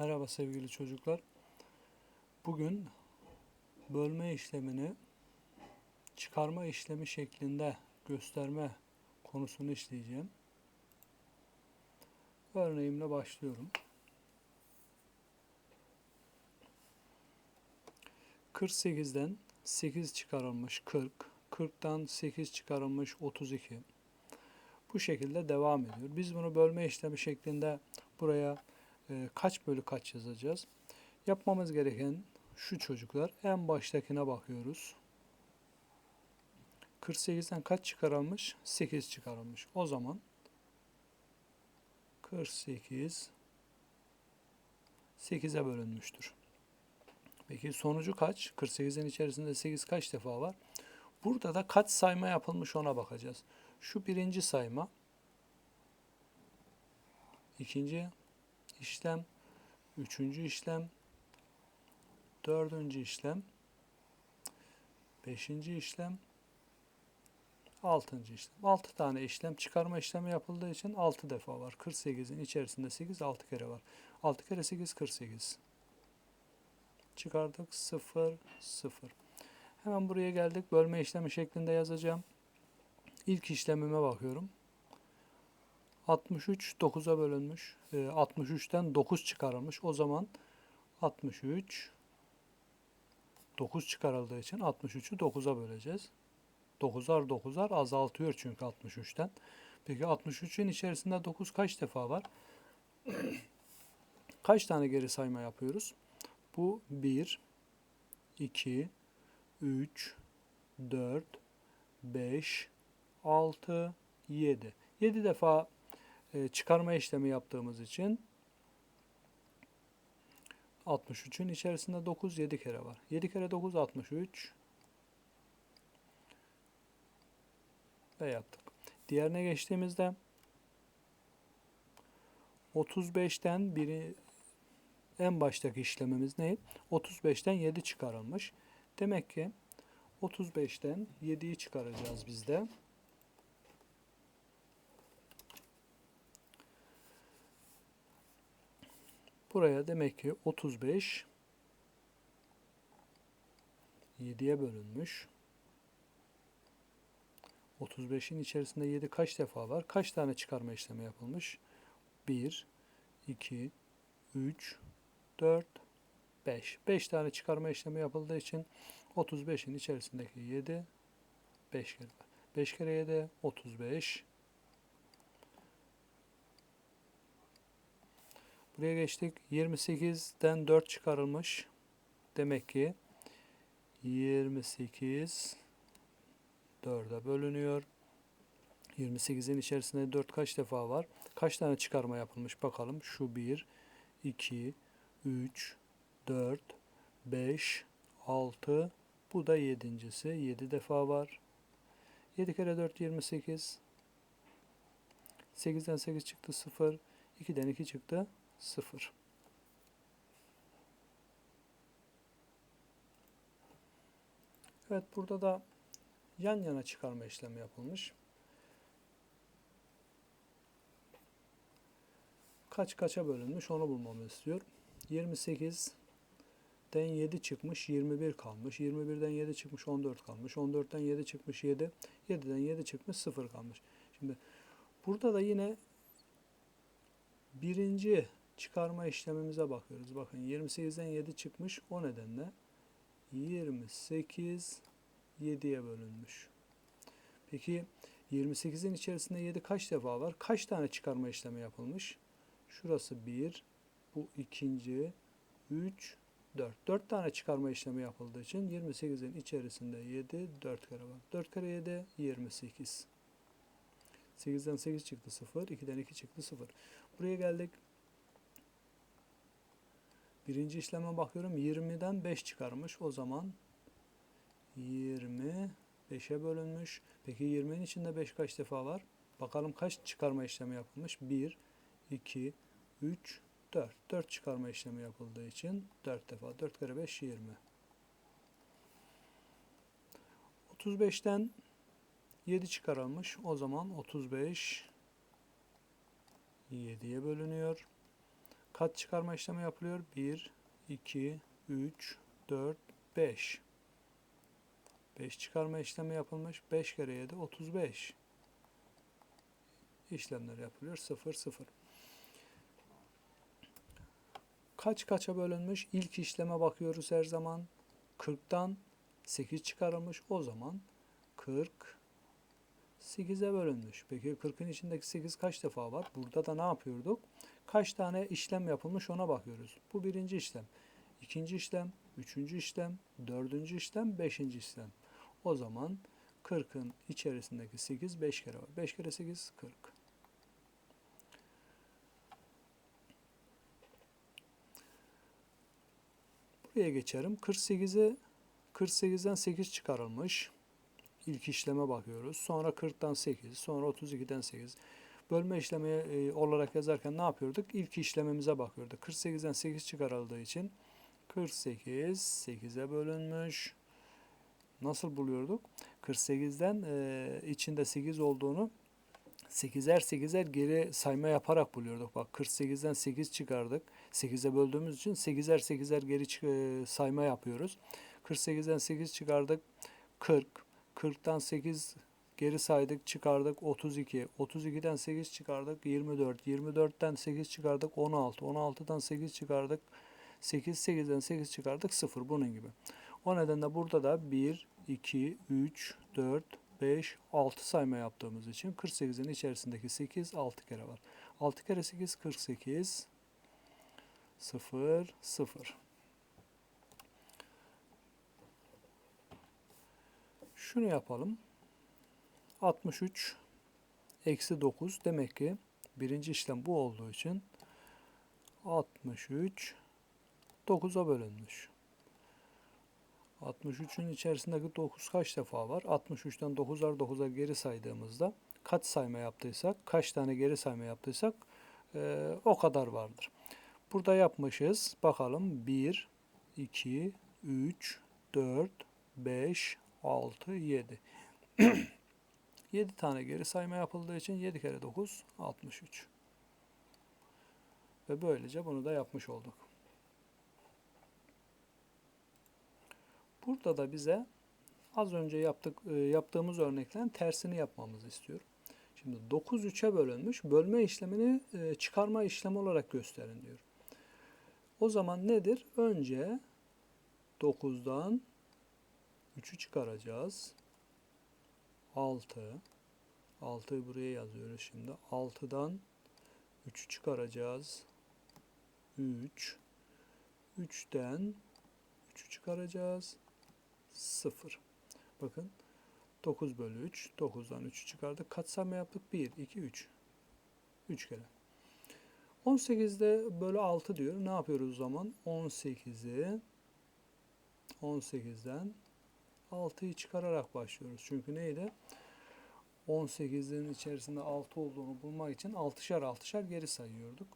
Merhaba sevgili çocuklar. Bugün bölme işlemini çıkarma işlemi şeklinde gösterme konusunu işleyeceğim. Örneğimle başlıyorum. 48'den 8 çıkarılmış 40, 40'tan 8 çıkarılmış 32. Bu şekilde devam ediyor. Biz bunu bölme işlemi şeklinde buraya e, kaç bölü kaç yazacağız? Yapmamız gereken şu çocuklar. En baştakine bakıyoruz. 48'den kaç çıkarılmış? 8 çıkarılmış. O zaman 48 8'e bölünmüştür. Peki sonucu kaç? 48'in içerisinde 8 kaç defa var? Burada da kaç sayma yapılmış ona bakacağız. Şu birinci sayma. ikinci işlem. Üçüncü işlem. Dördüncü işlem. Beşinci işlem. Altıncı işlem. Altı tane işlem çıkarma işlemi yapıldığı için altı defa var. 48'in içerisinde 8 altı kere var. 6 kere 8 48. Çıkardık 0 0. Hemen buraya geldik. Bölme işlemi şeklinde yazacağım. İlk işlemime bakıyorum. 63 9'a bölünmüş. E, 63'ten 9 çıkarılmış. O zaman 63 9 çıkarıldığı için 63'ü 9'a böleceğiz. 9'ar 9'ar azaltıyor çünkü 63'ten. Peki 63'ün içerisinde 9 kaç defa var? kaç tane geri sayma yapıyoruz? Bu 1 2 3 4 5 6 7. 7 defa e, çıkarma işlemi yaptığımız için 63'ün içerisinde 9 7 kere var. 7 kere 9 63 ve yaptık. Diğerine geçtiğimizde 35'ten biri en baştaki işlemimiz ne? 35'ten 7 çıkarılmış. Demek ki 35'ten 7'yi çıkaracağız biz Buraya demek ki 35 7'ye bölünmüş. 35'in içerisinde 7 kaç defa var? Kaç tane çıkarma işlemi yapılmış? 1, 2, 3, 4, 5. 5 tane çıkarma işlemi yapıldığı için 35'in içerisindeki 7 5 kere var. 5 kere 7 35. Buraya geçtik. 28'den 4 çıkarılmış. Demek ki 28 4'e bölünüyor. 28'in içerisinde 4 kaç defa var? Kaç tane çıkarma yapılmış bakalım. Şu 1, 2, 3, 4, 5, 6, bu da yedincisi. 7 defa var. 7 kere 4 28. 8'den 8 çıktı 0. 2'den 2 çıktı 0. Evet burada da yan yana çıkarma işlemi yapılmış. Kaç kaça bölünmüş onu bulmamı istiyor. 28'den 7 çıkmış 21 kalmış. 21'den 7 çıkmış 14 kalmış. 14'ten 7 çıkmış 7. 7'den 7 çıkmış 0 kalmış. Şimdi burada da yine birinci çıkarma işlemimize bakıyoruz. Bakın 28'den 7 çıkmış o nedenle 28 7'ye bölünmüş. Peki 28'in içerisinde 7 kaç defa var? Kaç tane çıkarma işlemi yapılmış? Şurası 1, bu ikinci, 3, 4. 4 tane çıkarma işlemi yapıldığı için 28'in içerisinde 7, 4 kere var. 4 kere 7, 28. 8'den 8 çıktı 0, 2'den 2 çıktı 0. Buraya geldik. Birinci işleme bakıyorum. 20'den 5 çıkarmış. O zaman 20 5'e bölünmüş. Peki 20'nin içinde 5 kaç defa var? Bakalım kaç çıkarma işlemi yapılmış? 1, 2, 3, 4. 4 çıkarma işlemi yapıldığı için 4 defa. 4 kere 5 20. 35'ten 7 çıkarılmış. O zaman 35 7'ye bölünüyor. Kaç çıkarma işlemi yapılıyor? 1, 2, 3, 4, 5. 5 çıkarma işlemi yapılmış. 5 kere 7 35. İşlemler yapılıyor. 0 0. Kaç kaça bölünmüş? İlk işleme bakıyoruz her zaman. 40'tan 8 çıkarılmış. O zaman 40 8'e bölünmüş. Peki 40'ın içindeki 8 kaç defa var? Burada da ne yapıyorduk? Kaç tane işlem yapılmış ona bakıyoruz. Bu birinci işlem. ikinci işlem, üçüncü işlem, dördüncü işlem, beşinci işlem. O zaman 40'ın içerisindeki 8 5 kere var. 5 kere 8 40. Buraya geçerim. 48'e 48'den 8 çıkarılmış. İlk işleme bakıyoruz. Sonra 40'tan 8, sonra 32'den 8. Bölme işlemi e, olarak yazarken ne yapıyorduk? İlk işlemimize bakıyorduk. 48'den 8 çıkarıldığı için 48 8'e bölünmüş. Nasıl buluyorduk? 48'den e, içinde 8 olduğunu 8'er 8'er geri sayma yaparak buluyorduk. Bak 48'den 8 çıkardık. 8'e böldüğümüz için 8'er 8'er geri e, sayma yapıyoruz. 48'den 8 çıkardık. 40. 40'tan 8 geri saydık çıkardık 32. 32'den 8 çıkardık 24. 24'ten 8 çıkardık 16. 16'dan 8 çıkardık 8. 8'den 8 çıkardık 0. Bunun gibi. O nedenle burada da 1, 2, 3, 4, 5, 6 sayma yaptığımız için 48'in içerisindeki 8 6 kere var. 6 kere 8 48 0 0. Şunu yapalım. 63 eksi 9 demek ki birinci işlem bu olduğu için 63 9'a bölünmüş. 63'ün içerisindeki 9 kaç defa var? 63'ten 9'ar 9'a geri saydığımızda kaç sayma yaptıysak, kaç tane geri sayma yaptıysak e, o kadar vardır. Burada yapmışız. Bakalım 1, 2, 3, 4, 5, 6, 7. 7 tane geri sayma yapıldığı için 7 kere 9 63. Ve böylece bunu da yapmış olduk. Burada da bize az önce yaptık e, yaptığımız örneklerin tersini yapmamızı istiyor. Şimdi 9 3'e bölünmüş. Bölme işlemini e, çıkarma işlemi olarak gösterin diyor. O zaman nedir? Önce 9'dan 3'ü çıkaracağız. 6 6'yı buraya yazıyoruz şimdi. 6'dan 3'ü çıkaracağız. 3 3'ten 3'ü çıkaracağız. 0. Bakın 9 bölü 3. 9'dan 3'ü çıkardık. Kaç sayma yaptık? 1, 2, 3. 3 kere. 18'de bölü 6 diyor. Ne yapıyoruz o zaman? 18'i 18'den 6'yı çıkararak başlıyoruz. Çünkü neydi? 18'in içerisinde 6 olduğunu bulmak için 6'şar 6'şar geri sayıyorduk.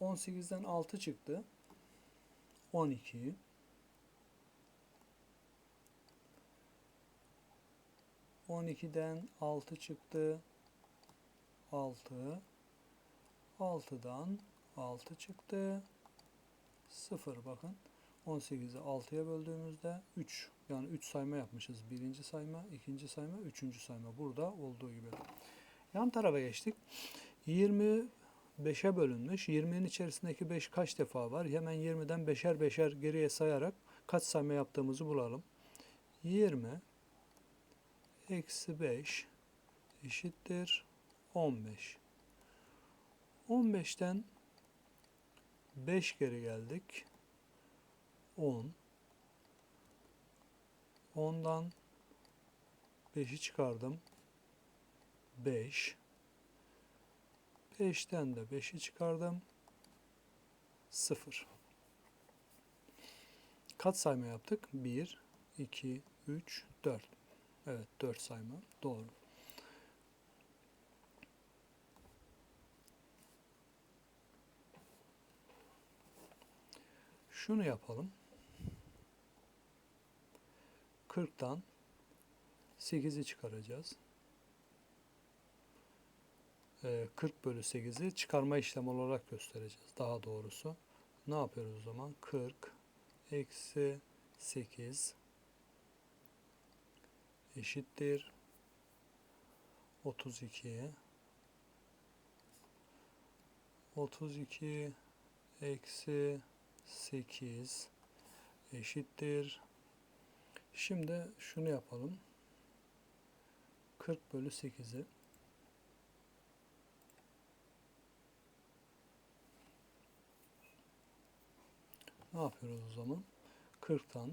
18'den 6 çıktı. 12 12'den 6 çıktı. 6 6'dan 6 çıktı. 0 bakın. 18'i 6'ya böldüğümüzde 3 yani 3 sayma yapmışız. Birinci sayma, ikinci sayma, üçüncü sayma. Burada olduğu gibi. Yan tarafa geçtik. 25'e bölünmüş. 20'nin içerisindeki 5 kaç defa var? Hemen 20'den beşer beşer geriye sayarak kaç sayma yaptığımızı bulalım. 20 eksi 5 eşittir 15. 15'ten 5 geri geldik. 10 10'dan 5'i çıkardım. 5 5'ten de 5'i çıkardım. 0 Kaç sayma yaptık? 1 2 3 4 Evet 4 sayma. Doğru. Şunu yapalım. 40'tan 8'i çıkaracağız. e, 40 bölü 8'i çıkarma işlemi olarak göstereceğiz. Daha doğrusu. Ne yapıyoruz o zaman? 40 eksi 8 eşittir 32 32 eksi 8 eşittir. Şimdi şunu yapalım. 40 bölü 8'i ne yapıyoruz o zaman? 40'tan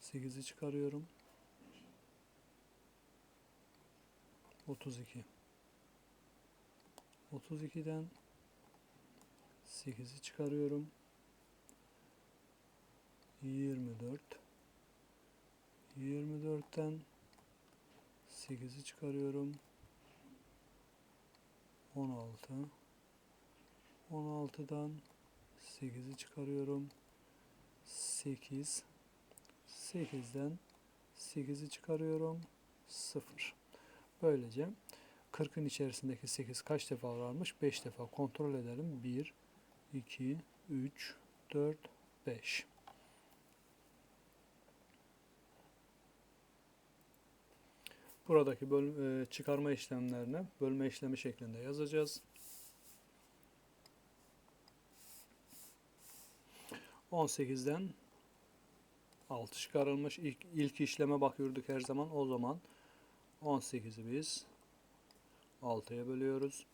8'i çıkarıyorum. 32 32'den 8'i çıkarıyorum. 24 24'ten 8'i çıkarıyorum. 16 16'dan 8'i çıkarıyorum. 8 8'den 8'i çıkarıyorum. 0. Böylece 40'ın içerisindeki 8 kaç defa varmış? 5 defa kontrol edelim. 1 2 3 4 5 Buradaki bölüm, e, çıkarma işlemlerini bölme işlemi şeklinde yazacağız. 18'den 6 çıkarılmış. İlk, ilk işleme bakıyorduk her zaman. O zaman 18'i biz 6'ya bölüyoruz.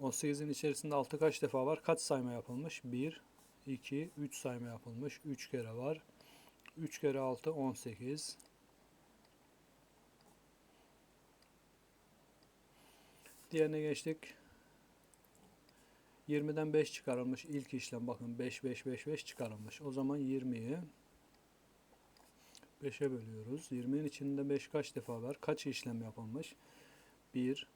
18'in içerisinde 6 kaç defa var? Kaç sayma yapılmış? 1, 2, 3 sayma yapılmış. 3 kere var. 3 kere 6, 18. Diğerine geçtik. 20'den 5 çıkarılmış. İlk işlem bakın 5, 5, 5, 5 çıkarılmış. O zaman 20'yi 5'e bölüyoruz. 20'nin içinde 5 kaç defa var? Kaç işlem yapılmış? 1,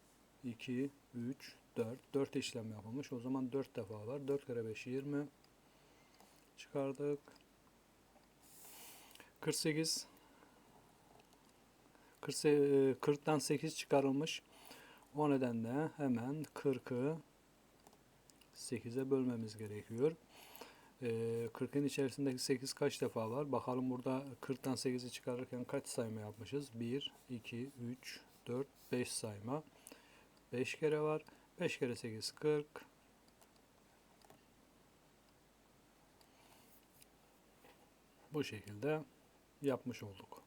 2, 3, 4. 4 işlem yapılmış. O zaman 4 defa var. 4 kere 5 20. Çıkardık. 48. 40'tan 8 çıkarılmış. O nedenle hemen 40'ı 8'e bölmemiz gerekiyor. 40'ın içerisindeki 8 kaç defa var? Bakalım burada 40'tan 8'i çıkarırken kaç sayma yapmışız? 1, 2, 3, 4, 5 sayma. 5 kere var. 5 kere 8 40. Bu şekilde yapmış olduk.